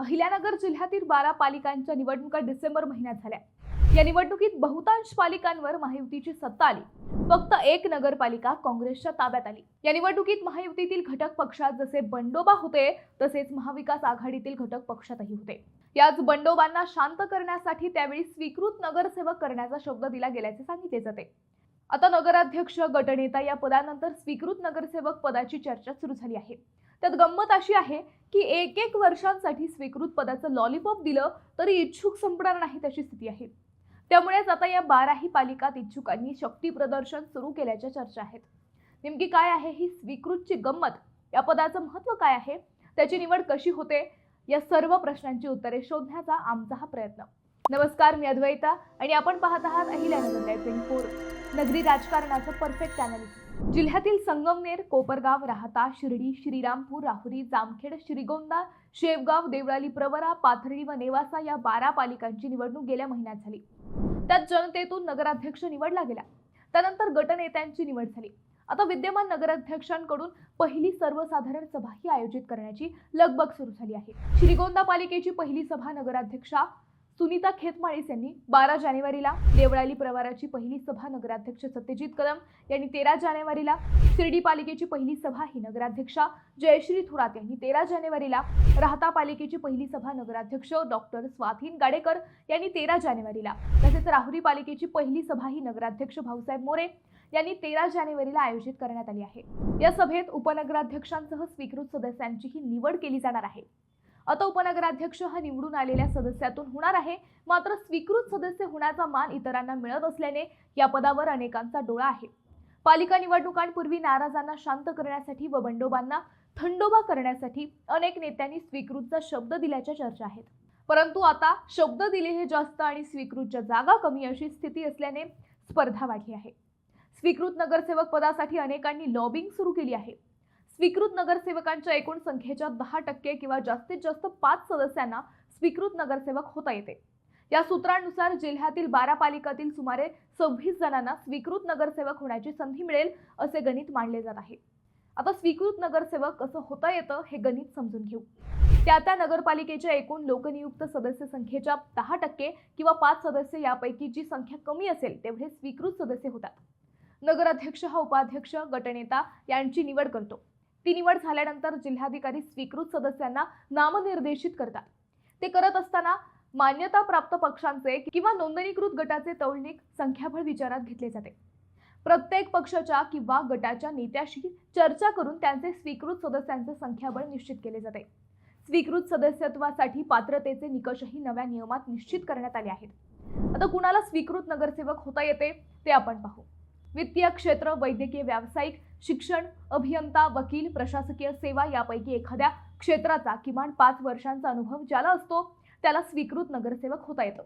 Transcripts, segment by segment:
अहिल्यानगर जिल्ह्यातील बारा पालिकांच्या निवडणुका डिसेंबर महिन्यात झाल्या. या निवडणुकीत बहुतांश पालिकांवर महायुतीची सत्ता आली. फक्त एक नगरपालिका काँग्रेसच्या ताब्यात आली. या निवडणुकीत महायुतीतील घटक पक्षात जसे बंडोबा होते तसेच महाविकास आघाडीतील घटक पक्षातही होते. याच बंडोबांना शांत करण्यासाठी त्यावेळी स्वीकृत नगरसेवक करण्याचा शब्द दिला गेल्याचे सांगितले जाते. आता नगराध्यक्ष गटनेता या पदानंतर स्वीकृत नगरसेवक पदाची चर्चा सुरू झाली आहे. त्यात गंमत अशी आहे की एक एक वर्षांसाठी स्वीकृत पदाचं लॉलीपॉप दिलं तरी इच्छुक संपणार नाही तशी स्थिती आहे. त्यामुळेच आता या बाराही पालिकात इच्छुकांनी शक्ती प्रदर्शन सुरू केल्याच्या चर्चा आहेत. नेमकी काय आहे ही स्वीकृतची गंमत? या पदाचं महत्त्व काय आहे? त्याची निवड कशी होते? या सर्व प्रश्नांची उत्तरे शोधण्याचा आमचा हा प्रयत्न. नमस्कार मी अद्वैता आणि आपण पाहत आहात अहिल्यानगर फोर नगरी राजकारणाचं परफेक्ट अनालिसिस जिल्ह्यातील संगमनेर कोपरगाव राहता शिर्डी श्रीरामपूर राहुरी जामखेड श्रीगोंदा शेवगाव देवळाली प्रवरा पाथर्डी व नेवासा या बारा पालिकांची निवडणूक गेल्या महिन्यात झाली. त्यात जनतेतून नगराध्यक्ष निवडला गेला. त्यानंतर गटनेत्यांची निवड झाली. आता विद्यमान नगराध्यक्षांकडून पहिली सर्वसाधारण सभाही आयोजित करण्याची लगबग सुरू झाली आहे. श्रीगोंदा पालिकेची पहिली सभा नगराध्यक्षा सुनीता खेतमाळीस यांनी बारा जानेवारीला देवळाली प्रवाराची पहिली सभा नगराध्यक्ष सत्यजित कदम यांनी तेरा जानेवारीला शिर्डी पालिकेची पहिली सभा ही नगराध्यक्षा जयश्री थोरात यांनी तेरा जानेवारीला राहता पालिकेची पहिली सभा नगराध्यक्ष डॉक्टर स्वाधीन गाडेकर यांनी तेरा जानेवारीला. तसेच राहुरी पालिकेची पहिली सभा ही नगराध्यक्ष भाऊसाहेब मोरे यांनी तेरा जानेवारीला आयोजित करण्यात आली आहे. या सभेत उपनगराध्यक्षांसह स्वीकृत सदस्यांचीही निवड केली जाणार आहे. आता उपनगराध्यक्ष हा निवडून आलेल्या सदस्यातून होणार आहे. मात्र स्वीकृत सदस्य होण्याचा मान इतरांना मिळत असल्याने या पदावर अनेकांचा डोळा आहे. पालिका निवडणुकांपूर्वी नाराजांना शांत करण्यासाठी व बंडोबांना थंडोबा करण्यासाठी अनेक नेत्यांनी स्वीकृतचा शब्द दिल्याच्या चर्चा आहेत. परंतु आता शब्द दिले हे जास्त आणि स्वीकृतच्या जागा कमी अशी स्थिती असल्याने स्पर्धा वाढली आहे. स्वीकृत नगरसेवक पदासाठी अनेकांनी लॉबिंग सुरू केली आहे. स्वीकृत नगरसेवकांच्या एकूण संख्येच्या दहा टक्के किंवा जास्तीत जास्त पाच सदस्यांना स्वीकृत नगरसेवक होता येते. या सूत्रांनुसार जिल्ह्यातील बारा पालिकातील सुमारे सव्वीस जणांना स्वीकृत नगरसेवक होण्याची संधी मिळेल असे गणित मांडले जात आहे. आता स्वीकृत नगरसेवक कसं होता येतं हे गणित समजून घेऊ. त्या त्या नगरपालिकेच्या एकूण लोकनियुक्त सदस्य संख्येच्या दहा टक्के किंवा पाच सदस्य यापैकी जी संख्या कमी असेल तेवढे स्वीकृत सदस्य होतात. नगराध्यक्ष हा उपाध्यक्ष गटनेता यांची निवड करतो. ती निवड झाल्यानंतर जिल्हाधिकारी स्वीकृत सदस्यांना नामनिर्देशित करतात. ते करत असताना मान्यता प्राप्त पक्षांचे किंवा नोंदणीकृत गटाचे तौलनिक संख्याबळ विचारात घेतले जाते. प्रत्येक पक्षाच्या किंवा गटाच्या नेत्याशी चर्चा करून त्यांचे स्वीकृत सदस्यांचे संख्याबळ निश्चित केले जाते. स्वीकृत सदस्यत्वासाठी पात्रतेचे निकषही नव्या नियमात निश्चित करण्यात आले आहेत. आता कुणाला स्वीकृत नगरसेवक होता येते ते आपण पाहू. वित्तीय क्षेत्र वैद्यकीय व्यावसायिक शिक्षण अभियंता वकील प्रशासकीय सेवा यापैकी एखाद्या क्षेत्राचा किमान पाच वर्षांचा अनुभव ज्याला असतो त्याला स्वीकृत नगरसेवक होता येतं.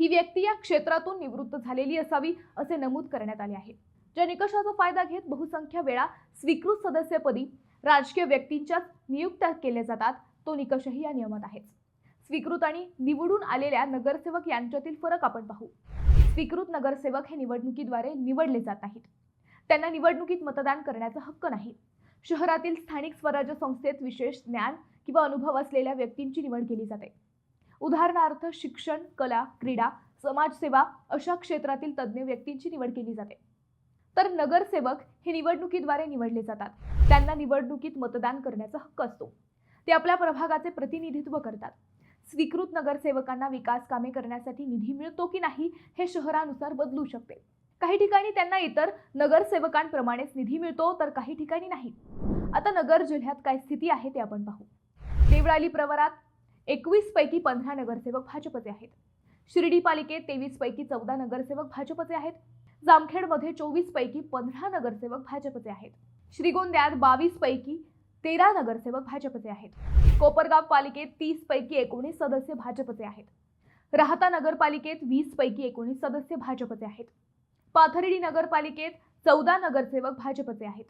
ही व्यक्ती या क्षेत्रातून निवृत्त झालेली असावी असे नमूद करण्यात आले आहे. ज्या निकषाचा फायदा घेत बहुसंख्य वेळा स्वीकृत सदस्यपदी राजकीय व्यक्तींच्याच नियुक्त्या केल्या जातात तो निकषही या नियमात आहेच. स्वीकृत आणि निवडून आलेल्या नगरसेवक यांच्यातील फरक आपण पाहू. स्वीकृत नगरसेवक हे निवडणुकीद्वारे निवडले जात नाहीत. त्यांना निवडणुकीत मतदान करण्याचा हक्क नाही. शहरातील स्थानिक स्वराज्य संस्थेत विशेष ज्ञान किंवा अनुभव असलेल्या व्यक्तींची निवड केली जाते. उदाहरणार्थ शिक्षण कला क्रीडा समाजसेवा अशा क्षेत्रातील तज्ज्ञ व्यक्तींची निवड केली जाते. तर नगरसेवक हे निवडणुकीद्वारे निवडले जातात. त्यांना निवडणुकीत मतदान करण्याचा हक्क असतो. ते आपल्या प्रभागाचे प्रतिनिधित्व करतात. स्वीकृत नगरसेवकांना विकास कामे करण्यासाठी निधी मिळतो की नाही हे शहरानुसार बदलू शकते. काही ठिकाणी त्यांना इतर नगरसेवकांप्रमाणेच निधी मिळतो तर काही ठिकाणी नाही. आता नगर जिल्ह्यात काय स्थिती आहे ते आपण पाहू. देवळाली प्रवरात एकवीस पैकी पंधरा नगरसेवक भाजपचे आहेत. शिर्डी पालिकेत तेवीस पैकी चौदा नगरसेवक भाजपचे आहेत. जामखेडमध्ये चोवीस पैकी पंधरा नगरसेवक भाजपचे आहेत. श्रीगोंद्यात बावीस पैकी तेरा नगरसेवक भाजपचे आहेत. कोपरगाव पालिकेत तीस पैकी एकोणीस सदस्य भाजपचे आहेत. राहता नगरपालिकेत वीस पैकी एकोणीस सदस्य भाजपचे आहेत. पाथर्डी नगरपालिकेत चौदा नगरसेवक भाजपचे आहेत.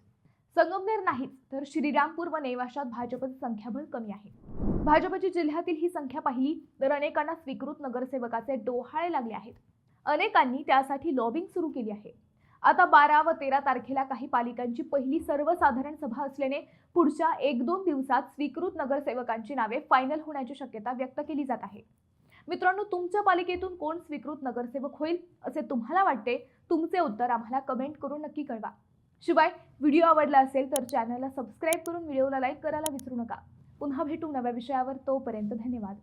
संगमनेर नाहीच तर श्रीरामपूर व नेवाशात भाजपचे संख्याबळ कमी आहे. भाजपची जिल्ह्यातील ही संख्या पाहिली तर अनेकांना स्वीकृत नगरसेवकाचे डोहाळे लागले आहेत. अनेकांनी त्यासाठी लॉबिंग सुरू केली आहे. आता बारा व तेरा तारखेला काही पालिकांची पहिली सर्वसाधारण सभा असल्याने पुढच्या एक दोन दिवसात स्वीकृत नगरसेवकांची नावे फायनल होण्याची शक्यता व्यक्त केली जात आहे. मित्रांनो तुमच्या पालिकेतून कोण स्वीकृत नगरसेवक होईल असे तुम्हाला वाटते तुमचे उत्तर आम्हाला कमेंट करून नक्की कळवा. शिवाय व्हिडिओ आवडला असेल तर चॅनलला सबस्क्राईब करून व्हिडिओला लाईक करायला विसरू नका. पुन्हा भेटू नव्या विषयावर तोपर्यंत धन्यवाद.